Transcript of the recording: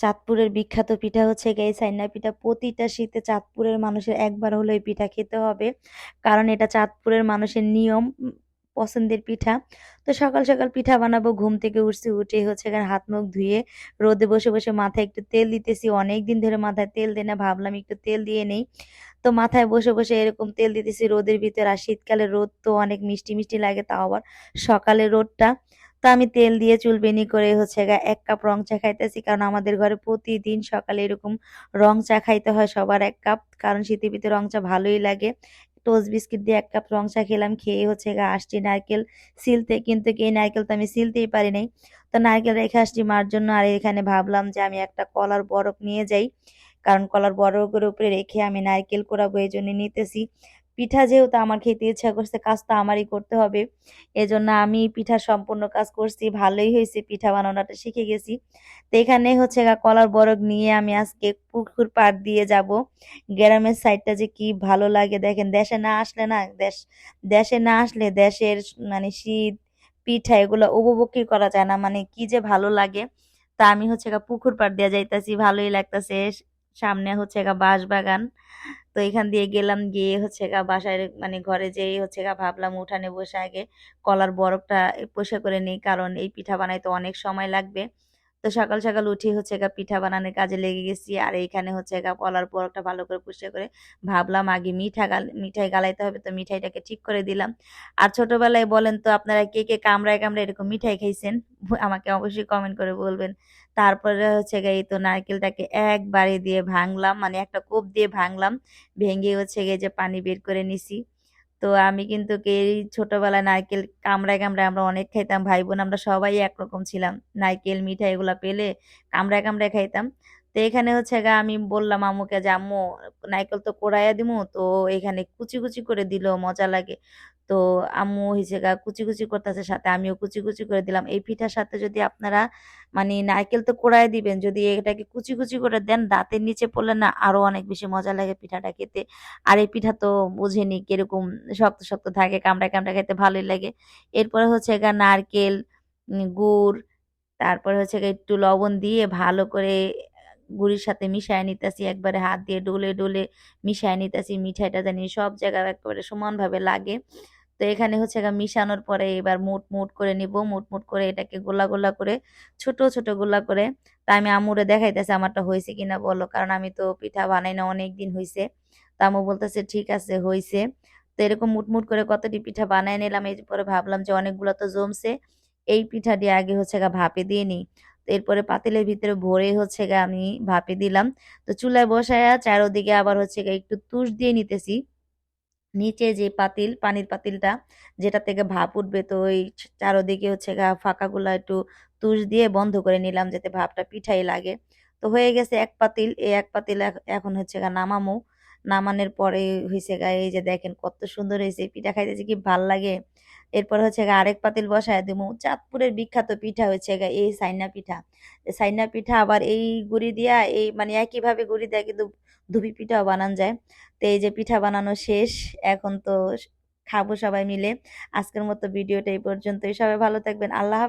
চাঁদপুরের বিখ্যাত পিঠা হচ্ছে গিয়ে সাইনা পিঠা। প্রতিটা শীতে চাঁদপুরের মানুষের একবার হলো এই পিঠা খেতে হবে। কারণ এটা চাঁদপুরের মানুষের নিয়ম পছন্দের পিঠা। তো সকাল সকাল পিঠা বানাবো, ঘুম থেকে উঠছি উঠে হচ্ছে এখানে হাত মুখ ধুয়ে রোদে বসে বসে মাথায় একটু তেল দিতেছি। অনেক দিন ধরে মাথায় তেল দিই না, ভাবলাম একটু তেল দিয়ে নেই। তো মাথায় বসে বসে এরকম তেল দিতেছি রোদের ভিতরে। আর শীতকালে রোদ তো অনেক মিষ্টি মিষ্টি লাগে, তাও আবার সকালে রোদটা। তো আমি তেল দিয়ে চুল বেনি করে হচ্ছে গা এক কাপ রং চা খাইতেছি, কারণ আমাদের ঘরে প্রতিদিন সকালে এরকম রং চা খাইতে হয় সবার এক কাপ, কারণ শীতের ভিতরে রং চা ভালোই লাগে। টোস্ট বিস্কিট দিয়ে এক কাপ রং চা খেলাম, খেয়ে হচ্ছে গা আসছি নারকেল সিলতে, কিন্তু এই নারকেল তো আমি সিলতেই পারি নাই। তো নারকেল রেখে আসছি মার জন্য, আর এখানে ভাবলাম যে আমি একটা কলার বরফ নিয়ে যাই, কারণ কলার বরফের উপরে রেখে আমি নারকেল কোরাবো এই জন্য নিতেছি। পিঠা যেহেতু আমার খেতে ইচ্ছা করছে কাজ তো আমারই করতে হবে। এজন্য আমি পিঠা সম্পূর্ণ কাজ করছি, ভালোই হয়েছে পিঠা বানানোটা, শিখে গেছি। তো এখানে হচ্ছে কলার বরফ নিয়ে আমি আজকে পুকুর পাড় দিয়ে যাব। গ্রামের সাইডটা যে কি ভালো লাগে দেখেন, দেশে না আসলে না, দেশ, দেশে না আসলে দেশের মানে শীত, পিঠা এগুলো উপভোগই করা যায় না। মানে কি যে ভালো লাগে তা আমি হচ্ছে পুকুর পাড় দিয়ে যাইতাছি, ভালোই লাগতাছে। সামনে হচ্ছে বাঁশ বাগান তো এখান দিয়ে গেলাম গিয়ে হচ্ছে গা বাসায় মানে ঘরে যেয়ে হচ্ছে গা ভাবলাম উঠানে বসে আগে কলার বরফটা পরিষ্কার করে নিই কারণ এই পিঠা বানাইতে অনেক সময় লাগবে। তো সকাল সকাল উঠে হচ্ছে গা পিঠা বানানোর কাজে লেগে গেছি। আর এইখানে হচ্ছে গা কলার বরফটা ভালো করে পরিষ্কার করে ভাবলাম, আগে মিঠা গাল, মিঠাই গালাইতে হবে। তো মিঠাইটাকে ঠিক করে দিলাম। আর ছোটবেলায় বলেন তো, আপনারা কে কে কামড়ায় কামড়ায় এরকম মিঠাই খাইছেন? আমাকে অবশ্যই কমেন্ট করে বলবেন। তারপরে হচ্ছে গিয়ে এই তো নারকেলটাকে একবারে দিয়ে ভাঙলাম। মানে একটা কোপ দিয়ে ভাঙলাম। ভেঙে হচ্ছে গিয়ে যে পানি বের করে নিছি। তো আমি কিন্তু এই ছোটবেলায় নারকেল কামড়ায় কামড়ায় আমরা অনেক খাইতাম। ভাই বোন আমরা সবাই একরকম ছিলাম। নারকেল, মিঠাই এগুলো পেলে কামড়ায় কামড়ায় খাইতাম। তো এখানে হচ্ছে গা আমি বললাম আম্মুকে যে, আম্মু, নারকেল তো কোড়াইয়া দিমু, তো এখানে কুচি কুচি করে দিল মজা লাগে। তো আম্মু হয়েছে গা কুচি কুচি করতেছে সাথে আমিও কুচি কুচি করে দিলাম। এই পিঠার সাথে যদি আপনারা মানে নারকেল তো কোড়ায় দিবেন, যদি এটাকে কুচি কুচি করে দেন, দাঁতের নিচে পড়লে না আরও অনেক বেশি মজা লাগে পিঠাটা খেতে। আর এই পিঠা তো বুঝেনি কীরকম শক্ত শক্ত থাকে কামড়া কামড়া খেতে ভালোই লাগে। এরপরে হচ্ছে গা নারকেল গুড়, তারপরে হচ্ছে একটু লবণ দিয়ে ভালো করে গুড়ির সাথে মিশায় নিতেছি, একবারে হাত দিয়ে ডলে ডলে মিশায় নিতেছি, মিঠাইটা জানি সব জায়গায় একেবারে সমানভাবে লাগে। তো এখানে হচ্ছে মিশানোর পরে এবার মুট মুট করে নিব, মুট মুট করে এটাকে গোলা গোলা করে, ছোট ছোট গোলা করে। তা আমি আম্মুরে দেখাইতেছি আমারটা হয়েছে কিনা বলো, কারণ আমি তো পিঠা বানাই না অনেক দিন হয়েছে তা বলতেছে, ঠিক আছে হয়েছে তো এরকম মুটমুট করে কতটি পিঠা বানায় নিলাম এরপরে ভাবলাম যে অনেকগুলো তো জমছে, এই পিঠা দিয়ে আগে হচ্ছে গা ভাপে দিয়ে নিই। তো এরপরে পাতিলের ভিতরে ভরে হচ্ছে গা আমি ভাপে দিলাম। তো চুলায় বসায়া চারোদিকে আবার হচ্ছে গা একটু তুষ দিয়ে নিতেছি। নিচে যে পাতিল, পানির পাতিলটা, যেটা থেকে ভাপ উঠবে, তো ওই চারোদিকে হচ্ছে গা ফাঁকাগুলা একটু তুষ দিয়ে বন্ধ করে নিলাম যাতে ভাপটা পিঠাই লাগে। তো হয়ে গেছে এক পাতিল, এই এক পাতিল এখন হচ্ছে গা নামামু। নামানোর পরে হয়েছে গায়ে এই যে দেখেন কত সুন্দর হয়েছে পিঠা খাইতেছে কি ভালো লাগে। এরপর হচ্ছে গা, আরেক পাতিল বসায় দিমু। চাঁদপুরের বিখ্যাত পিঠা হচ্ছে গা, এই সাইনা পিঠা। সাইনা পিঠা আবার এই গুড়ি দিয়া, এই মানে একইভাবে গুড়ি দেয় কিন্তু ধুবি পিঠাও বানান যায়। তো এই যে পিঠা বানানো শেষ, এখন তো খাব সবাই মিলে। আজকের মতো ভিডিওটা এই পর্যন্তই। সবাই ভালো থাকবেন। আল্লাহ।